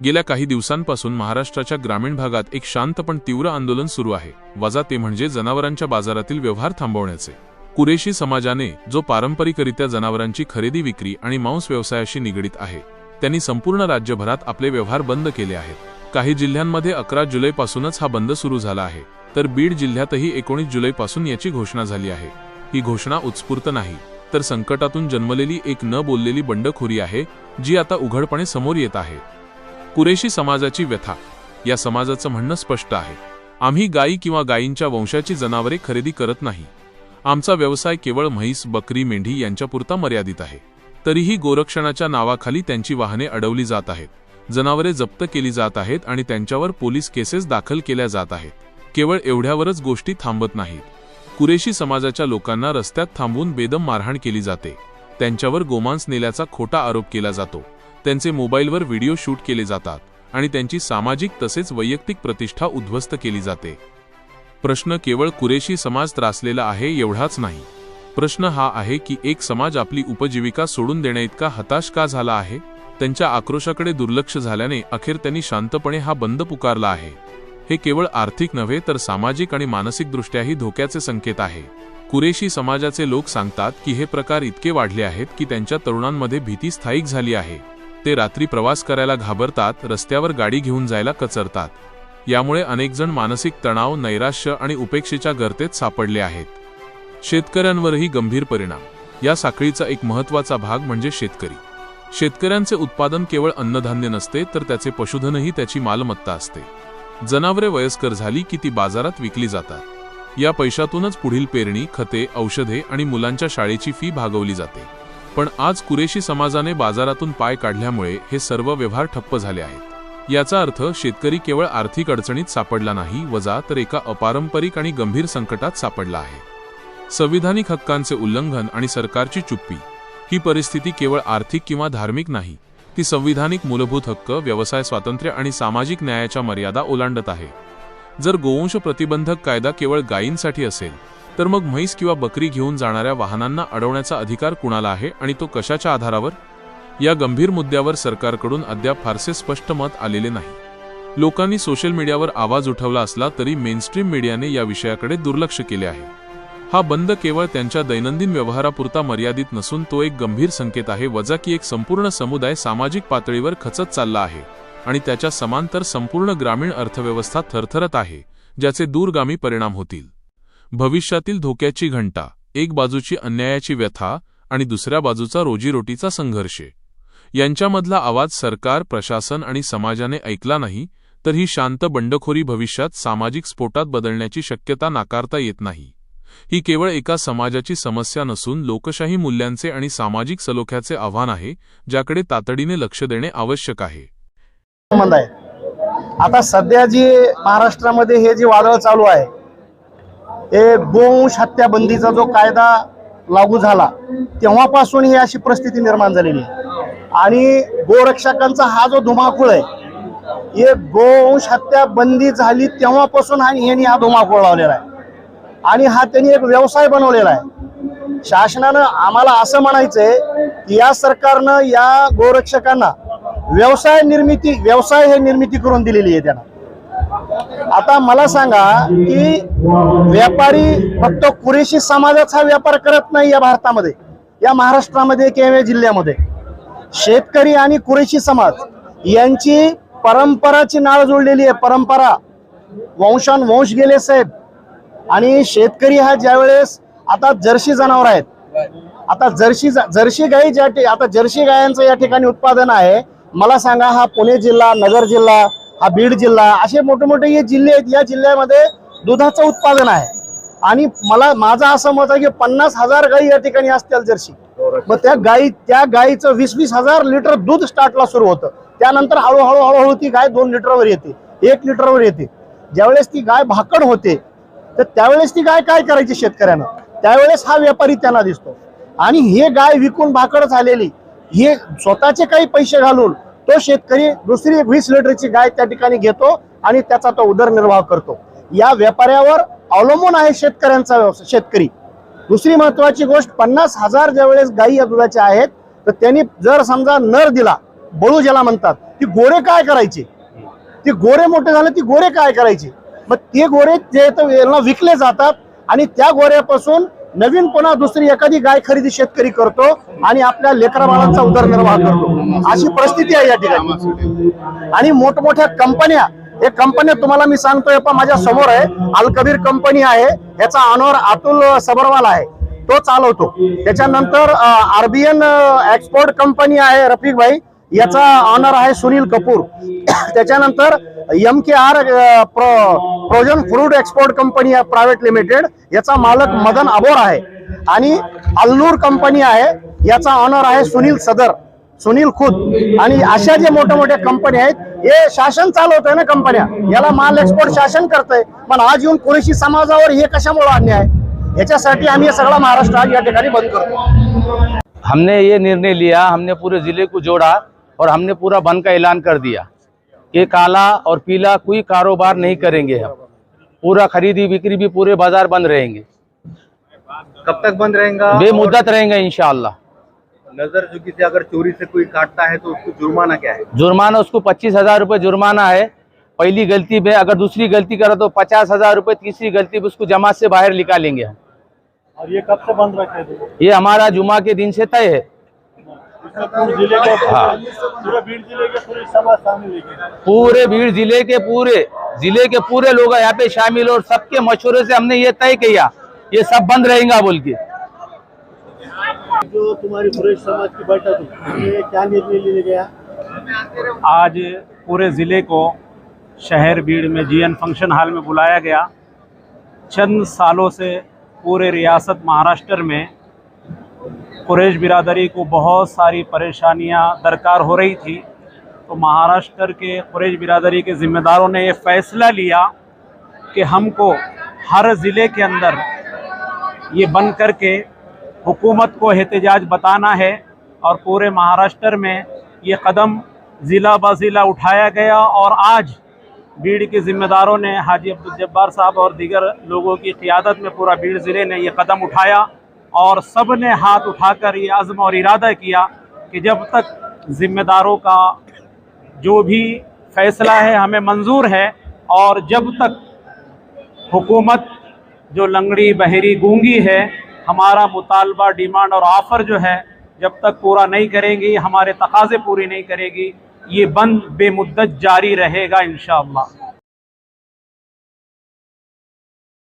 गेल्या काही दिवसांपासून महाराष्ट्राच्या ग्रामीण भागात एक शांत पण तीव्र आंदोलन सुरू आहे. वजा ते म्हणजे जनावरांच्या बाजारातील व्यवहार थांबवण्याचे. कुरेशी समाजाने जो पारंपरिकरित्या जनावरांची खरेदी विक्री आणि मांस व्यवसायाशी निगडीत आहे त्यांनी संपूर्ण राज्यभरात आपले व्यवहार बंद केले आहेत. काही जिल्ह्यांमध्ये अकरा जुलैपासूनच हा बंद सुरू झाला आहे तर बीड जिल्ह्यातही एकोणीस जुलैपासून याची घोषणा झाली आहे. ही घोषणा उत्स्फूर्त नाही तर संकटातून जन्मलेली एक न बोललेली बंडखोरी आहे जी आता उघडपणे समोर येत आहे. कुरेशी समाजाची व्यथा. या समाजाचं म्हणणं स्पष्ट आहे. आम्ही गायी किंवा गायींच्या वंशाची जनावरे खरेदी करत नाही. आमचा व्यवसाय केवळ म्हैस बकरी मेंढी यांच्यापुरता मर्यादित आहे. तरीही गोरक्षणाच्या नावाखाली त्यांची वाहने अडवली जात आहेत. जनावरे जप्त केली जात आहेत आणि त्यांच्यावर पोलीस केसेस दाखल केल्या जात आहेत. केवळ एवढ्यावरच गोष्टी थांबत नाहीत. कुरेशी समाजाच्या लोकांना रस्त्यात थांबवून बेदम मारहाण केली जाते. त्यांच्यावर गोमांस नेल्याचा खोटा आरोप केला जातो. त्यांचे मोबाईलवर व्हिडिओ शूट केले जातात आणि त्यांची सामाजिक तसेच वैयक्तिक प्रतिष्ठा उद्ध्वस्त केली जाते. प्रश्न केवळ कुरेशी समाज त्रासलेला आहे एवढाच नाही. प्रश्न हा आहे की एक समाज आपली उपजीविका सोडून देण्याइतका हताश का झाला आहे? त्यांच्या आक्रोशाकडे दुर्लक्ष झाल्याने अखेर त्यांनी शांतपणे हा बंद पुकारला आहे. हे केवळ आर्थिक नव्हे तर सामाजिक आणि मानसिकदृष्ट्याही धोक्याचे संकेत आहे. कुरेशी समाजाचे लोक सांगतात की हे प्रकार इतके वाढले आहेत की त्यांच्या तरुणांमध्ये भीती स्थायिक झाली आहे. ते रात्री प्रवास करायला घाबरतात रस्त्यावर गाडी घेऊन जायला कचरतात. यामुळे अनेकजण मानसिक तणाव नैराश्य आणि उपेक्षेच्या गर्तेत सापडले आहेत. शेतकऱ्यांवरही गंभीर परिणाम. या साखळीचा एक महत्त्वाचा भाग म्हणजे शेतकरी. शेतकऱ्यांचे उत्पादन केवळ अन्नधान्य नसते तर त्याचे पशुधनही त्याची मालमत्ता असते. जनावरे वयस्कर झाली की ती बाजारात विकली जातात. या पैशातूनच पुढील पेरणी खते औषधे आणि मुलांच्या शाळेची फी भागवली जाते. पण आज कुरेशी समाजाने बाजारातून पाय काढल्यामुळे हे सर्व व्यवहार ठप्प झाले आहेत. याचा अर्थ शेतकरी केवळ आर्थिक अडचणीत सापडला नाही वजा तर एका अपारंपरिक आणि गंभीर संकटात सापडला आहे. संविधानिक हक्कांचे उल्लंघन आणि सरकारची चुप्पी ही परिस्थिती केवळ आर्थिक किंवा धार्मिक नाही ती संविधानिक मूलभूत हक्क व्यवसाय स्वातंत्र्य आणि सामाजिक न्यायाच्या मर्यादा ओलांडत आहे. जर गोवंश प्रतिबंधक कायदा केवळ गायींसाठी असेल तर मग म्हैस किंवा बकरी घेऊन जाणाऱ्या वाहनांना अडवण्याचा अधिकार कुणाला आहे आणि तो कशाच्या आधारावर? या गंभीर मुद्द्यावर सरकारकडून अद्याप फारसे स्पष्ट मत आलेले नाही. लोकांनी सोशल मीडियावर आवाज उठवला असला तरी मेनस्ट्रीम मीडियाने या विषयाकडे दुर्लक्ष केले आहे. हा बंद केवळ त्यांच्या दैनंदिन व्यवहारापुरता मर्यादित नसून तो एक गंभीर संकेत आहे वजा की एक संपूर्ण समुदाय सामाजिक पातळीवर खचत चालला आहे आणि त्याच्या समांतर संपूर्ण ग्रामीण अर्थव्यवस्था थरथरत आहे ज्याचे दूरगामी परिणाम होतील. भविष्यातील धोक्याची घंटा एक बाजूची अन्यायाची व्यथा आणि दुसऱ्या बाजूचा रोजीरोटीचा संघर्ष. यांच्यामधला आवाज सरकार प्रशासन आणि समाजाने ऐकला नाही तर ही शांत बंडखोरी भविष्यात सामाजिक स्फोटात बदलण्याची शक्यता नाकारता येत नाही. ही केवळ एका समाजाची समस्या नसून लोकशाही मूल्यांचे आणि सामाजिक सलोख्याचे आव्हान आहे ज्याकडे तातडीने लक्ष देणे आवश्यक आहे. आता सध्या जी महाराष्ट्रामध्ये हे जे वादळ चालू आहे हे गोवंश हत्याबंदीचा जो कायदा लागू झाला तेव्हापासून ही अशी परिस्थिती निर्माण झालेली आहे. आणि गोरक्षकांचा हा जो धुमाकूळ आहे हे गोवंश हत्या बंदी झाली तेव्हापासून हा यांनी हा धुमाकूळ लावलेला आहे. आणि हा त्यांनी एक व्यवसाय बनवलेला आहे. शासनानं आम्हाला असं म्हणायचंय की या सरकारनं या गोरक्षकांना व्यवसाय निर्मिती व्यवसाय हे निर्मिती करून दिलेली आहे त्यांना. आता मला सांगा की व्यापारी फक्त कुरेशी समाजाचा व्यापार करत नाही या भारतामध्ये या महाराष्ट्रामध्ये किंवा जिल्ह्यामध्ये. शेतकरी आणि कुरेशी समाज यांची परंपराची नाळ जोडलेली आहे परंपरा. वंशानुवंश गेले साहेब. आणि शेतकरी हा ज्यावेळेस आता जर्सी जनावर आहेत. आता जर्सी जर्सी गाई ज्या आता जर्सी गायांचं या ठिकाणी उत्पादन आहे. मला सांगा हा पुणे जिल्हा नगर जिल्हा हा बीड जिल्हा. असे मोठे मोठे हे जिल्हे आहेत. या जिल्ह्यामध्ये दुधाचं उत्पादन आहे. आणि मला माझं असं मत आहे की पन्नास हजार गाई या ठिकाणी असतील जर्सी. मग त्या गाई त्या गाईचं वीस वीस हजार लिटर दूध स्टार्टला सुरू होतं. त्यानंतर हळूहळू हळूहळू ती गाय दोन लिटरवर येते. एक लिटरवर येते. ज्यावेळेस ती गाय भाकड होते तर त्यावेळेस ती गाय काय करायची शेतकऱ्यानं? त्यावेळेस हा व्यापारी त्यांना दिसतो. आणि हे गाय विकून भाकड झालेली हे स्वतःचे काही पैसे घालून तो शेतकरी दुसरी वीस लिटरची गाय त्या ठिकाणी घेतो आणि त्याचा तो उदरनिर्वाह करतो. या व्यापाऱ्यावर अवलंबून आहे शेतकऱ्यांचा व्यवसाय शेतकरी. दुसरी महत्वाची गोष्ट पन्नास हजार ज्या वेळेस गायी या दुधाच्या आहेत तर त्यांनी जर समजा नर दिला बळू ज्याला म्हणतात ती गोरे काय करायचे? ती गोरे मोठे झाले ती गोरे काय करायचे? मग ते गोरे जे तर यांना विकले जातात आणि त्या गोऱ्यापासून नवीन पुन्हा दुसरी एखादी गाय खरेदी शेतकरी करतो आणि आपल्या लेकराबाळांचा उदरनिर्वाह करतो. अशी परिस्थिती आहे या ठिकाणी. आणि मोठमोठ्या कंपन्या हे कंपन्या तुम्हाला मी सांगतोय पण माझ्यासमोर आहे अल कबीर कंपनी आहे याचा ऑनर अतुल सबरवाल आहे. तो चालवतो. त्याच्यानंतर आरबीएन एक्सपोर्ट कंपनी आहे रफिक भाई. याचा ऑनर आहे सुनील कपूर. त्याच्यानंतर M K R frozen fruit export company private limited याचा मालक मदन अबोर आहे. आणि अल्लूर कंपनी आहे याचा ऑनर आहे सुनील सदर सुनील खुद. आणि अशा जे मोठ्या मोठ्या कंपन्या आहेत हे शासन चालवत आहे ना कंपन्या. याला माल एक्सपोर्ट शासन करतंय. पण आज येऊन कुरेशी समाजावर हे कशामुळे अन्याय याच्यासाठी आम्ही सगळा महाराष्ट्र आज या ठिकाणी बंद करतो हमने ये निर्णय लिया हमने पूरे ज़िले को जोड़ा और हमने पूरा बंद का ऐलान कर दिया कि काला और पीला कोई कारोबार नहीं करेंगे हम। पूरा खरीदी बिक्री भी पूरे बाज़ार बंद रहेंगे। कब तक बंद रहेगा? बेमुद्दत रहेंगे इंशाल्लाह। नज़र झुकी से अगर चोरी से कोई काटता है तो उसको जुर्माना क्या है? जुर्माना उसको पच्चीस हज़ार रुपये जुर्माना है। पहली गलती में अगर दूसरी गलती करो तो पचास हज़ार रुपये तीसरी गलती में उसको जमात से बाहर निकालेंगे हम। और ये कब से बंद रखे थे? ये हमारा जुमा के दिन से तय है। ज़िले के हाँ। पूरे बीड़ ज़िले के पूरे समाज शामिल पूरे भीड़ ज़िले के पूरे ज़िले के पूरे लोग यहाँ पे शामिल और सबके मशवरे से हमने ये तय किया ये सब बंद रहेगा बोल के। जो तुम्हारी समाज की बैठक हुई क्या निर्णय लिया गया? आज पूरे ज़िले को शहर भीड़ में जीएन फ़ंक्शन हॉल में बुलाया गया। चंद सालों से पूरे रियासत महाराष्ट्र में कुरेश बिरादरी को बहुत सारी परेशानियाँ दरकार हो रही थी। तो महाराष्ट्र के कुरेश बिरादरी के ज़िम्मेदारों ने ये फैसला लिया कि हमको हर ज़िले के अंदर ये बंद करके हुकूमत को एहतजाज बताना है और पूरे महाराष्ट्र में ये कदम ज़िला ब ज़िला उठाया गया और आज भीड़ के ज़िम्मेदारों ने हाजी अब्दुल जब्बार साहब और दीगर लोगों की क़ियादत में पूरा भीड़ ज़िले ने ये कदम उठाया। और सबने हाथ उठाकर ये अज़्म और इरादा किया कि जब तक ज़िम्मेदारों का जो भी फैसला है हमें मंजूर है और जब तक हुकूमत जो लंगड़ी बहरी गूँगी है, हमारा मुतालबा, डिमांड और ऑफ़र जो है, जब तक पूरा नहीं करेंगी, हमारे तकाजे पूरी नहीं करेगी, ये बंद बेमुद्दत जारी रहेगा इंशाअल्लाह।